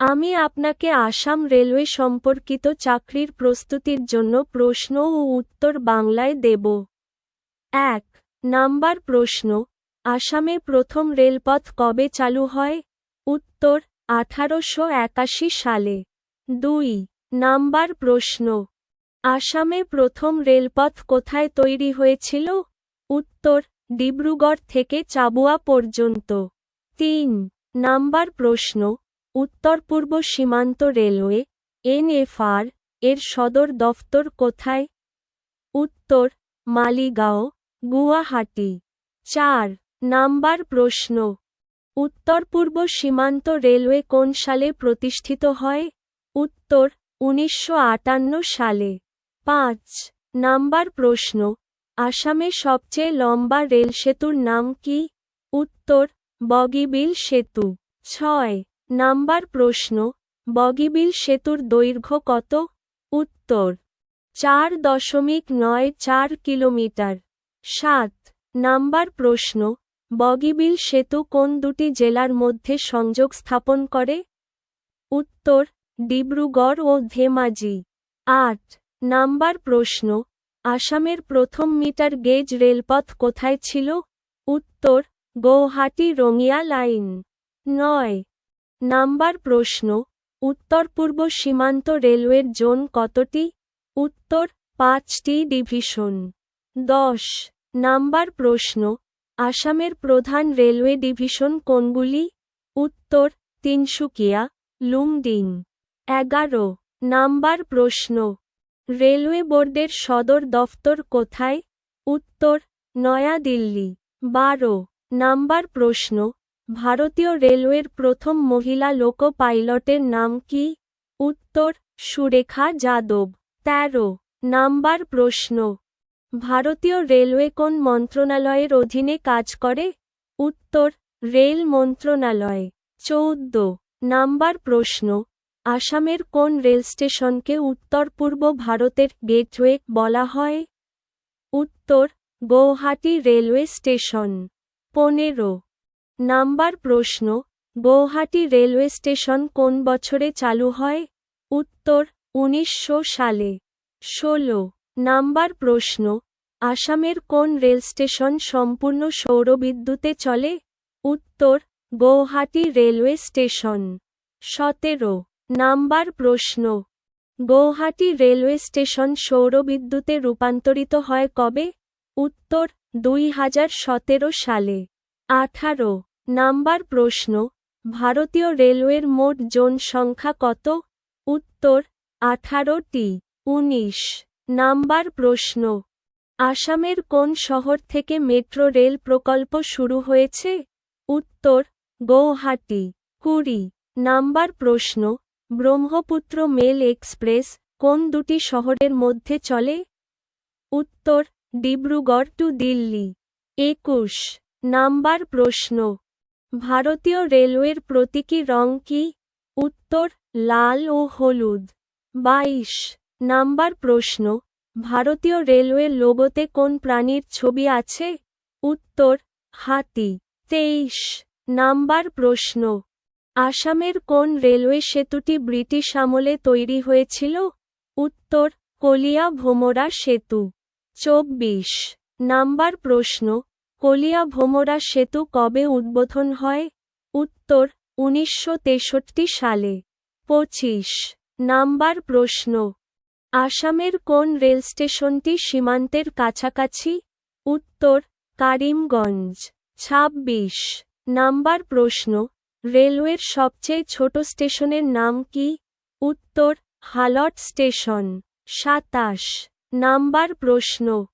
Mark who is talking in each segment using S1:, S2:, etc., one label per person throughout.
S1: আমি আপনাকে আসাম রেলওয়ে সম্পর্কিত চাকরির প্রস্তুতির জন্য প্রশ্ন ও উত্তর বাংলায় দেব। এক, নাম্বার প্রশ্ন, আসামে প্রথম রেলপথ কবে চালু হয়? উত্তর, আঠারোশো একাশি সালে। দুই, নাম্বার প্রশ্ন, আসামে প্রথম রেলপথ কোথায় তৈরি হয়েছিল? উত্তর, ডিব্রুগড় থেকে চাবুয়া পর্যন্ত। তিন, নাম্বার প্রশ্ন উত্তর পূর্ব সীমান্ত রেলওয়ে, এনএফআর, এর সদর দফতর কোথায়? উত্তর, মালিগাঁও, গুয়াহাটি। চার, নাম্বার প্রশ্ন। উত্তর পূর্ব সীমান্ত রেলওয়ে কোন সালে প্রতিষ্ঠিত হয়? উত্তর, উনিশশো আটান্ন সালে। পাঁচ, নাম্বার প্রশ্ন। আসামে সবচেয়ে লম্বা রেল সেতুর নাম কি? উত্তর, বগিবিল সেতু। ছয় নাম্বার প্রশ্ন, বগিবিল সেতুর দৈর্ঘ্য কত? উত্তর, চার দশমিক নয় চার কিলোমিটার। সাত, নাম্বার প্রশ্ন, বগিবিল সেতু কোন দুটি জেলার মধ্যে সংযোগ স্থাপন করে? উত্তর, ডিব্রুগড় ও ধেমাজি। আট, নাম্বার প্রশ্ন, আসামের প্রথম মিটার গেজ রেলপথ কোথায় ছিল? উত্তর, গৌহাটি রঙিয়া লাইন। নয় নাম্বার প্রশ্ন, উত্তর পূর্ব সীমান্ত রেলওয়ের জোন কতটি? উত্তর, পাঁচটি ডিভিশন। দশ, নাম্বার প্রশ্ন, আসামের প্রধান রেলওয়ে ডিভিশন কোনগুলি? উত্তর, তিনসুকিয়া লুমডিং এগারো, নাম্বার প্রশ্ন, রেলওয়ে বোর্ডের সদর দফতর কোথায়? উত্তর, নয়াদিল্লি। বারো, নাম্বার প্রশ্ন ভারতীয় রেলওয়ের প্রথম মহিলা লোকো পাইলটের নাম কি? উত্তর, সুরেখা যাদব। তেরো। নাম্বার প্রশ্ন। ভারতীয় রেলওয়ে কোন মন্ত্রণালয়ের অধীনে কাজ করে? উত্তর, রেল মন্ত্রণালয়। চৌদ্দ। নাম্বার প্রশ্ন। আসামের কোন রেল স্টেশনকে উত্তর পূর্ব ভারতের গেটওয়ে বলা হয়? উত্তর, গৌহাটি রেলওয়ে স্টেশন। পনেরো। নাম্বার প্রশ্ন, গৌহাটি রেলওয়ে স্টেশন কোন বছরে চালু হয়? উত্তর, উনিশশো সালে। ষোলো। নাম্বার প্রশ্ন, আসামের কোন রেল স্টেশন সম্পূর্ণ সৌরবিদ্যুতে চলে? উত্তর, গৌহাটি রেলওয়ে স্টেশন। সতেরো। নাম্বার প্রশ্ন, গৌহাটি রেলওয়ে স্টেশন সৌরবিদ্যুতে রূপান্তরিত হয় কবে? উত্তর, দুই হাজার সতেরো সালে। আঠারো। নাম্বার প্রশ্ন, ভারতীয় রেলওয়ের মোট জোন সংখ্যা কত? উত্তর, আঠারোটি, উনিশ। নাম্বার প্রশ্ন, আসামের কোন শহর থেকে মেট্রো রেল প্রকল্প শুরু হয়েছে? উত্তর, গৌহাটি। কুড়ি। নাম্বার প্রশ্ন, ব্রহ্মপুত্র মেল এক্সপ্রেস কোন দুটি শহরের মধ্যে চলে? উত্তর, ডিব্রুগড় টু দিল্লি। একুশ। নাম্বার প্রশ্ন ভারতীয় রেলওয়ের প্রতীকী রং কি? উত্তর, লাল ও হলুদ। বাইশ। নাম্বার প্রশ্ন, ভারতীয় রেলওয়ের লোগোতে কোন প্রাণীর ছবি আছে? উত্তর, হাতি। তেইশ। নাম্বার প্রশ্ন, আসামের কোন রেলওয়ে সেতুটি ব্রিটিশ আমলে তৈরি হয়েছিল? উত্তর, কলিয়া ভোমরা সেতু। চব্বিশ। নাম্বার প্রশ্ন কলিয়া ভোমরা সেতু কবে উদ্বোধন হয়? উত্তর, উনিশশো তেষট্টি সালে। পঁচিশ। নাম্বার প্রশ্ন। আসামের কোন রেল স্টেশনটি সীমান্তের কাছাকাছি? উত্তর, কারিমগঞ্জ। ২৬ নাম্বার প্রশ্ন। রেলওয়ের সবচেয়ে ছোট স্টেশনের নাম কি? উত্তর, হালট স্টেশন। সাতাশ। নাম্বার প্রশ্ন।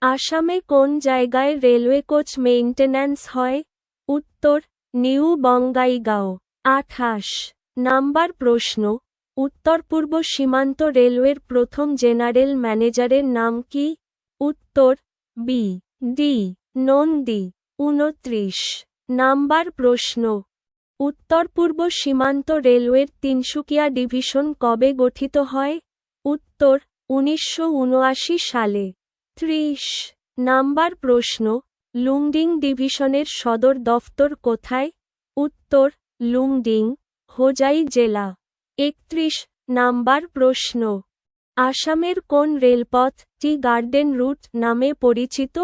S1: আসামে কোন জায়গায় রেলওয়ে কোচ মেইন্টেন্যান্স হয়? উত্তর, নিউ বঙ্গাইগাঁও। আঠাশ। নাম্বার প্রশ্ন। উত্তর পূর্ব সীমান্ত রেলওয়ের প্রথম জেনারেল ম্যানেজারের নাম কি? উত্তর, বি। ডি। নন্দী। উনত্রিশ। নাম্বার প্রশ্ন। উত্তর পূর্ব সীমান্ত রেলওয়ের তিনসুকিয়া ডিভিশন কবে গঠিত হয়? উত্তর, উনিশশো উনআশি সালে। ত্রিশ। নাম্বার প্রশ্ন, লুংডিং ডিভিশনের সদর দফতর কোথায়? উত্তর, লুংডিং, হোজাই জেলা। একত্রিশ। নাম্বার প্রশ্ন, আসামের কোন রেলপথ টি গার্ডেন রুট নামে পরিচিত?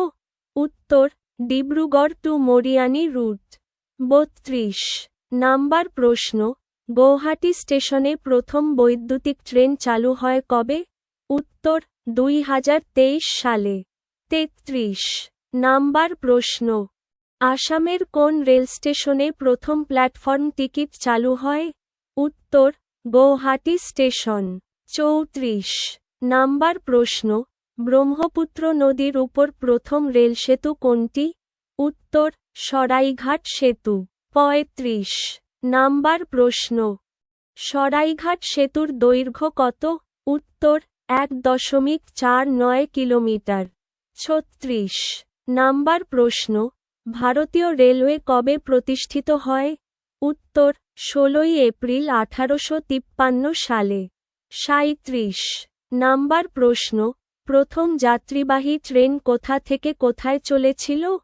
S1: উত্তর, ডিব্রুগড় টু মরিয়ানি রুট। বত্রিশ। নাম্বার প্রশ্ন, গৌহাটি স্টেশনে প্রথম বৈদ্যুতিক ট্রেন চালু হয় কবে? উত্তর দুই হাজার তেইশ সালে। তেত্রিশ। নাম্বার প্রশ্ন। আসামের কোন রেল স্টেশনে প্রথম প্ল্যাটফর্ম টিকিট চালু হয়? উত্তর, গৌহাটি স্টেশন। চৌত্রিশ। নাম্বার প্রশ্ন। ব্রহ্মপুত্র নদীর উপর প্রথম রেল সেতু কোনটি? উত্তর, সরাইঘাট সেতু। পঁয়ত্রিশ। নাম্বার প্রশ্ন। সরাইঘাট সেতুর দৈর্ঘ্য কত? উত্তর এক দশমিক চার নয় কিলোমিটার। ছত্রিশ। নাম্বার প্রশ্ন, ভারতীয় রেলওয়ে কবে প্রতিষ্ঠিত হয়? উত্তর, ষোলোই এপ্রিল আঠারোশো তিপ্পান্ন সালে। সাঁইত্রিশ। নাম্বার প্রশ্ন, প্রথম যাত্রীবাহী ট্রেন কোথা থেকে কোথায় চলেছিল?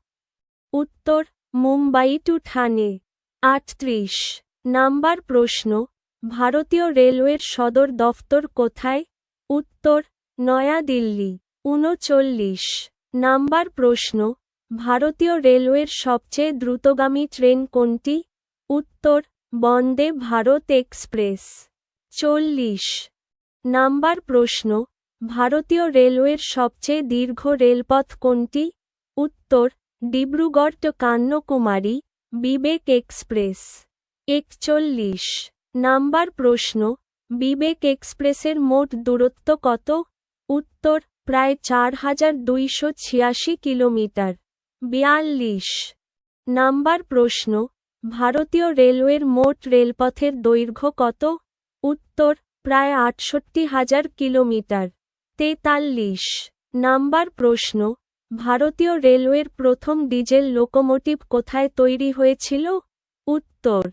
S1: উত্তর, মুম্বাই টু ঠানে আটত্রিশ। নাম্বার প্রশ্ন, ভারতীয় রেলওয়ের সদর দফতর কোথায়? উত্তর, নয়াদিল্লি, উনচল্লিশ। নাম্বার প্রশ্ন, ভারতীয় রেলওয়ের সবচেয়ে দ্রুতগামী ট্রেন কোনটি? উত্তর, বন্দে ভারত এক্সপ্রেস। চল্লিশ। নাম্বার প্রশ্ন, ভারতীয় রেলওয়ের সবচেয়ে দীর্ঘ রেলপথ কোনটি? উত্তর, ডিব্রুগড় টু কান্যকুমারী, বিবেক এক্সপ্রেস। একচল্লিশ। নাম্বার প্রশ্ন বিবেক এক্সপ্রেসের মোট দূরত্ব কত? উত্তর, প্রায় চার হাজার দুইশো ছিয়াশি কিলোমিটার। বিয়াল্লিশ। নাম্বার প্রশ্ন, ভারতীয় রেলওয়ের মোট রেলপথের দৈর্ঘ্য কত? উত্তর, প্রায় আটষট্টি হাজার কিলোমিটার। তেতাল্লিশ। নাম্বার প্রশ্ন, ভারতীয় রেলওয়ের প্রথম ডিজেল লোকোমোটিভ কোথায় তৈরি হয়েছিল? উত্তর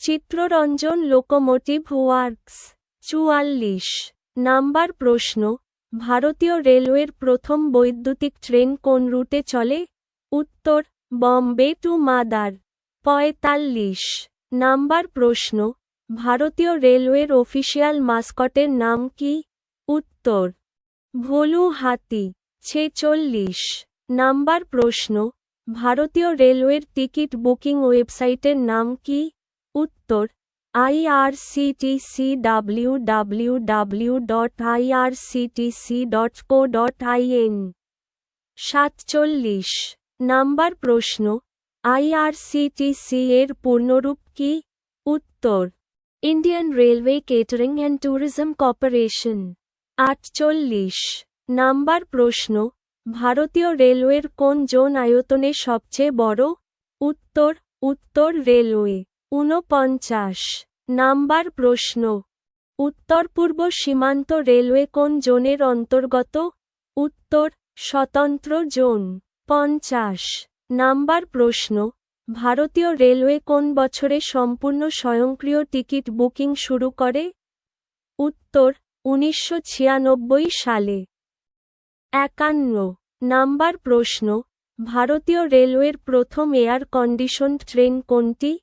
S1: চিত্ররঞ্জন লোকোমোটিভ ওয়ার্কস, চুয়াল্লিশ। নাম্বার প্রশ্ন, ভারতীয় রেলওয়ের প্রথম বৈদ্যুতিক ট্রেন কোন রুটে চলে? উত্তর, বম্বে টু মাদার, পঁয়তাল্লিশ। নাম্বার প্রশ্ন, ভারতীয় রেলওয়ের অফিসিয়াল মাস্কটের নাম কি? উত্তর ভোলু হাতি ছেচল্লিশ। নাম্বার প্রশ্ন, ভারতীয় রেলওয়ের টিকিট বুকিং ওয়েবসাইটের নাম কি? উত্তর IRCTC W W W dot IRCTC dot co dot IN সাতচল্লিশ নাম্বার প্রশ্ন আইআরসিটিসি এর পূর্ণরূপ কি? উত্তর Indian Railway Catering and Tourism Corporation আটচল্লিশ নাম্বার প্রশ্ন ভারতীয় রেলওয়ের কোন জোন আয়তনে সবচেয়ে বড়? উত্তর উত্তর রেলওয়ে ঊনপঞ্চাশ। নাম্বার প্রশ্ন। উত্তর পূর্ব সীমান্ত রেলওয়ে কোন জোনের অন্তর্গত? উত্তর, স্বতন্ত্র জোন। পঞ্চাশ। নাম্বার প্রশ্ন। ভারতীয় রেলওয়ে কোন বছরে সম্পূর্ণ স্বয়ংক্রিয় টিকিট বুকিং শুরু করে? উত্তর, উনিশশো ছিয়ানব্বই সালে। একান্ন। নাম্বার প্রশ্ন। ভারতীয় রেলওয়ের প্রথম এয়ার কন্ডিশনড ট্রেন কোনটি?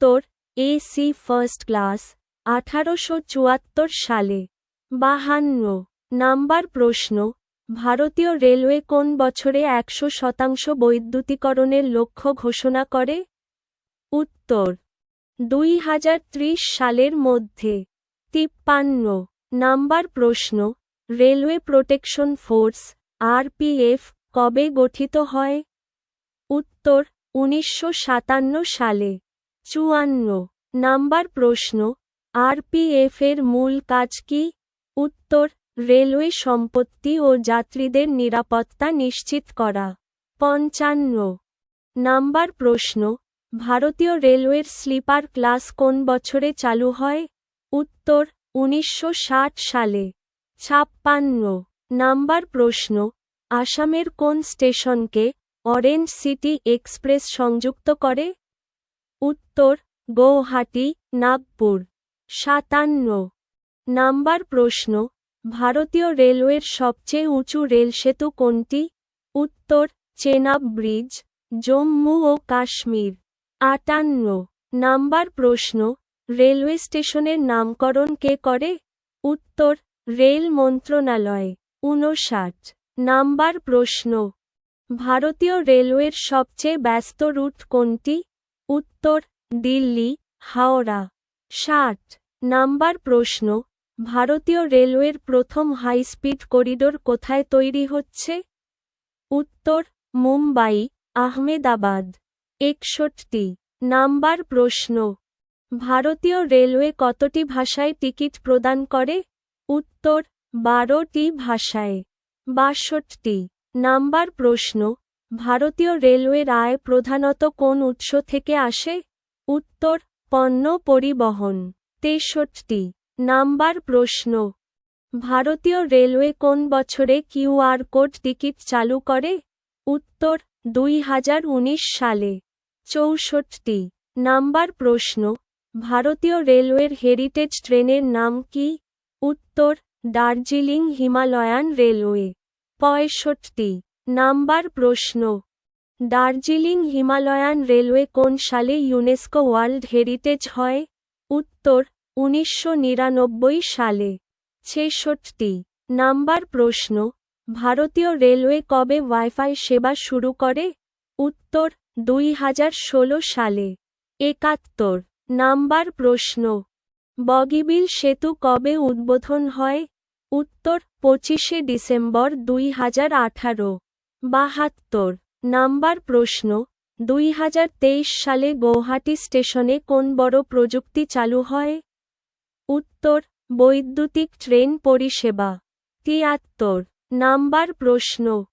S1: উত্তর এসি ফার্স্ট ক্লাস আঠারোশো চুয়াত্তর সালে। বাহান্ন। নাম্বার প্রশ্ন, ভারতীয় রেলওয়ে কোন বছরে একশো শতাংশ বৈদ্যুতিকরণের লক্ষ্য ঘোষণা করে? উত্তর, দুই হাজার ত্রিশ সালের মধ্যে। তিপ্পান্ন। নাম্বার প্রশ্ন, রেলওয়ে প্রোটেকশন ফোর্স, আরপিএফ, কবে গঠিত হয়? উত্তর, উনিশশো সাতান্ন সালে। চুয়ান্ন। নাম্বার প্রশ্ন আরপিএফ এর মূল কাজ কি? উত্তর, রেলওয়ে সম্পত্তি ও যাত্রীদের নিরাপত্তা নিশ্চিত করা। পঞ্চান্ন। নাম্বার প্রশ্ন, ভারতীয় রেলওয়ের স্লিপার ক্লাস কোন বছরে চালু হয়? উত্তর, উনিশশো ষাট সালে। ছাপ্পান্ন। নাম্বার প্রশ্ন, আসামের কোন স্টেশনকে অরেঞ্জ সিটি এক্সপ্রেস সংযুক্ত করে? উত্তর, গৌহাটি, নাগপুর। সাতান্ন। নাম্বার প্রশ্ন, ভারতীয় রেলওয়ের সবচেয়ে উঁচু রেলসেতু কোনটি? উত্তর, চেনাব ব্রিজ, জম্মু ও কাশ্মীর। আটান্ন। নাম্বার প্রশ্ন, রেলওয়ে স্টেশনের নামকরণ কে করে? উত্তর, রেল মন্ত্রণালয়। উনষাট। নাম্বার প্রশ্ন, ভারতীয় রেলওয়ের সবচেয়ে ব্যস্ত রুট কোনটি? উত্তর, দিল্লি, হাওড়া। ষাট, নাম্বার প্রশ্ন, ভারতীয় রেলওয়ের প্রথম হাই স্পিড করিডোর কোথায় তৈরি হচ্ছে? উত্তর, মুম্বাই, আহমেদাবাদ। একষট্টি, নাম্বার প্রশ্ন, ভারতীয় রেলওয়ে কতটি ভাষায় টিকিট প্রদান করে? উত্তর, বারোটি ভাষায়। বাষট্টি, নাম্বার প্রশ্ন ভারতীয় রেলওয়ের আয় প্রধানত কোন উৎস থেকে আসে? উত্তর, পণ্য পরিবহন। তেষট্টি। নাম্বার প্রশ্ন। ভারতীয় রেলওয়ে কোন বছরে কিউআর কোড টিকিট চালু করে? উত্তর, দুই হাজার উনিশ সালে। চৌষট্টি। নাম্বার প্রশ্ন। ভারতীয় রেলওয়ের হেরিটেজ ট্রেনের নাম কি? উত্তর, দার্জিলিং হিমালয়ান রেলওয়ে। পঁয়ষট্টি। নাম্বার প্রশ্ন, দার্জিলিং হিমালয়ান রেলওয়ে কোন সালে ইউনেস্কো ওয়ার্ল্ড হেরিটেজ হয়? উত্তর, উনিশশো নিরানব্বই সালে। ছেষট্টি, নাম্বার প্রশ্ন, ভারতীয় রেলওয়ে কবে ওয়াইফাই সেবা শুরু করে? উত্তর, দুই হাজার ষোলো সালে। একাত্তর, নাম্বার প্রশ্ন, বগিবিল সেতু কবে উদ্বোধন হয়? উত্তর, পঁচিশে ডিসেম্বর দুই হাজার আঠারো। বাহাত্তর। নাম্বার প্রশ্ন দুই হাজার তেইশ সালে গৌহাটি স্টেশনে কোন বড় প্রযুক্তি চালু হয়? উত্তর, বৈদ্যুতিক ট্রেন পরিষেবা। তিয়াত্তর। নাম্বার প্রশ্ন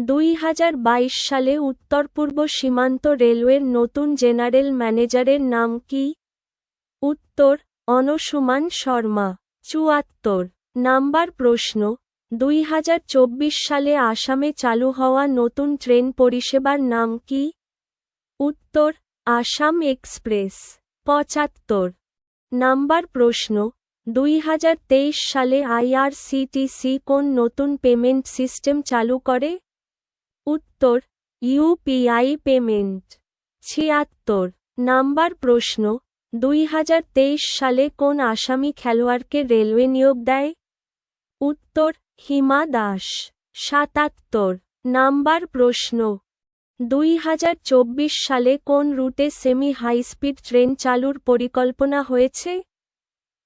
S1: দুই হাজার বাইশ সালে উত্তর পূর্ব সীমান্ত রেলওয়ের নতুন জেনারেল ম্যানেজারের নাম কি? উত্তর, অনসুমান শর্মা। চুয়াত্তর। নাম্বার প্রশ্ন দুই হাজার চব্বিশ সালে আসামে চালু হওয়া নতুন ট্রেন পরিষেবার নাম কি? উত্তর, আসাম এক্সপ্রেস। পঁচাত্তর। নাম্বার প্রশ্ন, দুই হাজার তেইশ সালে আইআরসিটিসি কোন নতুন পেমেন্ট সিস্টেম চালু করে? উত্তর ইউপিআই পেমেন্ট। ছিয়াত্তর। নাম্বার প্রশ্ন, দুই হাজার তেইশ সালে কোন আসামি খেলোয়াড়কে রেলওয়ে নিয়োগ দেয়? উত্তর হিমা দাস, সাতাত্তর, নাম্বার প্রশ্ন। দুই হাজার চব্বিশ সালে কোন রুটে সেমি হাইস্পিড ট্রেন চালুর পরিকল্পনা হয়েছে?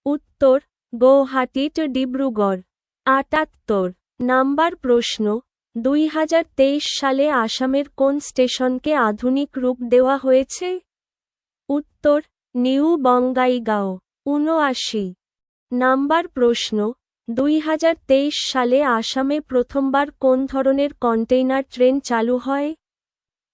S1: উত্তর, গৌহাটি টু ডিব্রুগড়। আটাত্তর, নাম্বার প্রশ্ন। দুই হাজার তেইশ সালে আসামের কোন স্টেশনকে আধুনিক রূপ দেওয়া হয়েছে? উত্তর, নিউ বঙ্গাইগাঁও। উনআশি নাম্বার প্রশ্ন। দুই হাজার তেইশ সালে আসামে প্রথমবার কোন ধরনের কন্টেইনার ট্রেন চালু হয়?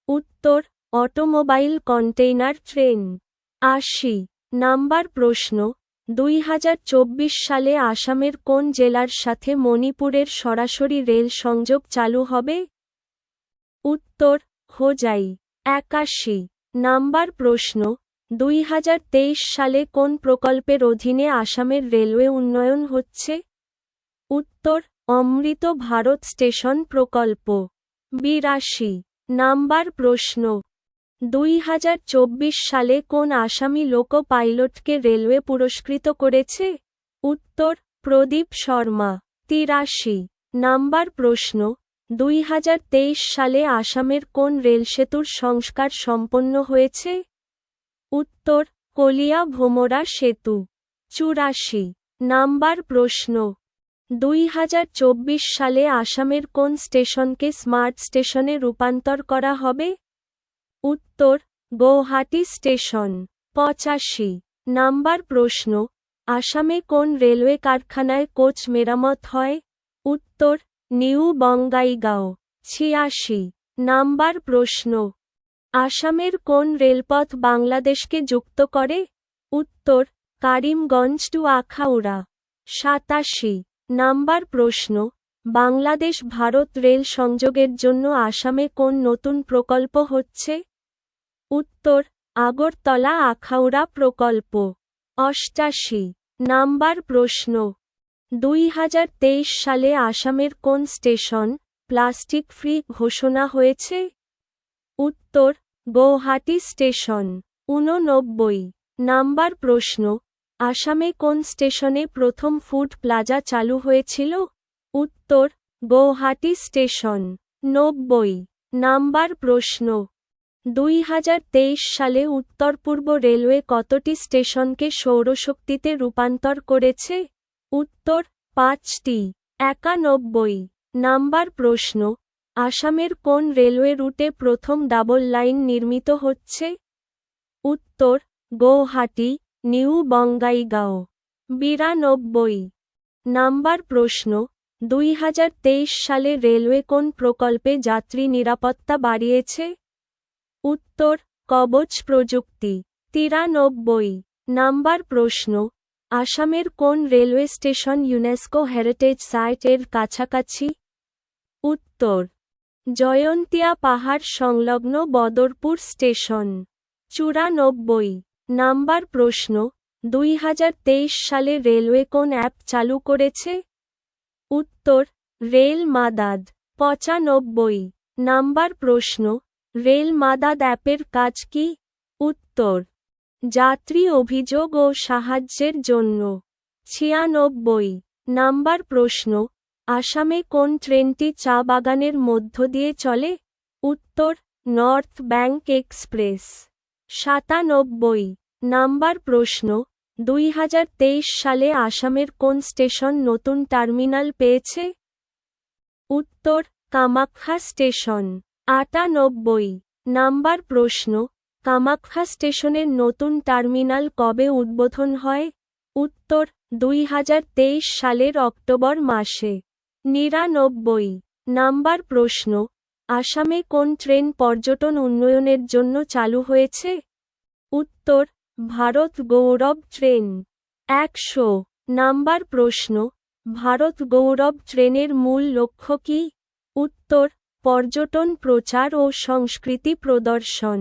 S1: উত্তর, অটোমোবাইল কন্টেইনার ট্রেন। আশি, নাম্বার প্রশ্ন, দুই হাজার চব্বিশ সালে আসামের কোন জেলার সাথে মণিপুরের সরাসরি রেল সংযোগ চালু হবে? উত্তর, হোজাই। একাশি, নাম্বার প্রশ্ন, দুই হাজার তেইশ সালে কোন প্রকল্পের অধীনে আসামের রেলওয়ে উন্নয়ন হচ্ছে? উত্তর, অমৃত ভারত স্টেশন প্রকল্প। বিরাশি, নাম্বার প্রশ্ন। দুই হাজার চব্বিশ সালে কোন আসামি লোকো পাইলটকে রেলওয়ে পুরস্কৃত করেছে? উত্তর, প্রদীপ শর্মা। তিরাশি, নাম্বার প্রশ্ন। দুই হাজার তেইশ সালে আসামের কোন রেলসেতুর সংস্কার সম্পন্ন হয়েছে? উত্তর, কলিয়া ভোমরা সেতু। চুরাশি, নাম্বার প্রশ্ন। দুই হাজার চব্বিশ সালে আসামের কোন স্টেশনকে স্মার্ট স্টেশনে রূপান্তর করা হবে? উত্তর, গৌহাটি স্টেশন, পঁচাশি। নাম্বার প্রশ্ন, আসামে কোন রেলওয়ে কারখানায় কোচ মেরামত হয়? উত্তর, নিউ বঙ্গাইগাঁও, ছিয়াশি। নাম্বার প্রশ্ন, আসামের কোন রেলপথ বাংলাদেশকে যুক্ত করে? উত্তর, কারিমগঞ্জ টু আখাউড়া, সাতাশি। নাম্বার প্রশ্ন, বাংলাদেশ ভারত রেল সংযোগের জন্য আসামে কোন নতুন প্রকল্প হচ্ছে? উত্তর, আগরতলা আখাউড়া প্রকল্প। অষ্টাশি, নাম্বার প্রশ্ন, দুই হাজার তেইশ সালে আসামের কোন স্টেশন প্লাস্টিক ফ্রি ঘোষণা হয়েছে? উত্তর, গৌহাটি স্টেশন, ঊননব্বই। নাম্বার প্রশ্ন আসামে কোন স্টেশনে প্রথম ফুড প্লাজা চালু হয়েছিল? উত্তর, গৌহাটি স্টেশন। নব্বই। নাম্বার প্রশ্ন। দুই হাজার তেইশ সালে উত্তর পূর্ব রেলওয়ে কতটি স্টেশনকে সৌরশক্তিতে রূপান্তর করেছে? উত্তর, পাঁচটি। একানব্বই। নাম্বার প্রশ্ন। আসামের কোন রেলওয়ে রুটে প্রথম ডাবল লাইন নির্মিত হচ্ছে? উত্তর, গৌহাটি। নিউ বঙ্গাইগাঁও। বিরানব্বই। নাম্বার প্রশ্ন দুই হাজার তেইশ সালে রেলওয়ে কোন প্রকল্পে যাত্রী নিরাপত্তা বাড়িয়েছে? উত্তর, কবচ প্রযুক্তি। তিরানব্বই। নাম্বার প্রশ্ন, আসামের কোন railway station UNESCO heritage site এর কাছাকাছি? উত্তর, জয়ন্তিয়া পাহাড় সংলগ্ন বদরপুর স্টেশন। চুরানব্বই। নাম্বার প্রশ্ন, দুই হাজার তেইশ সালে রেলওয়ে কোন অ্যাপ চালু করেছে? উত্তর, রেল মাদাদ, পঁচানব্বই। নাম্বার প্রশ্ন, রেল মাদাদ অ্যাপের কাজ কি? উত্তর, যাত্রী অভিযোগ ও সাহায্যের জন্য। ছিয়ানব্বই। নাম্বার প্রশ্ন, আসামে কোন ট্রেনটি চা বাগানের মধ্য দিয়ে চলে? উত্তর, নর্থ ব্যাংক এক্সপ্রেস। সাতানব্বই। নাম্বার প্রশ্ন দুই হাজার তেইশ সালে আসামের কোন স্টেশন নতুন টার্মিনাল পেয়েছে? উত্তর, কামাখ্যা স্টেশন। আটানব্বই। নাম্বার প্রশ্ন, কামাখ্যা স্টেশনের নতুন টার্মিনাল কবে উদ্বোধন হয়? উত্তর দুই হাজার তেইশ সালের অক্টোবর মাসে। নিরানব্বই। নাম্বার প্রশ্ন আসামে কোন ট্রেন পর্যটন উন্নয়নের জন্য চালু হয়েছে? উত্তর, ভারত গৌরব ট্রেন। একশো। নাম্বার প্রশ্ন, ভারত গৌরব ট্রেনের মূল লক্ষ্য কি? উত্তর, পর্যটন প্রচার ও সংস্কৃতি প্রদর্শন।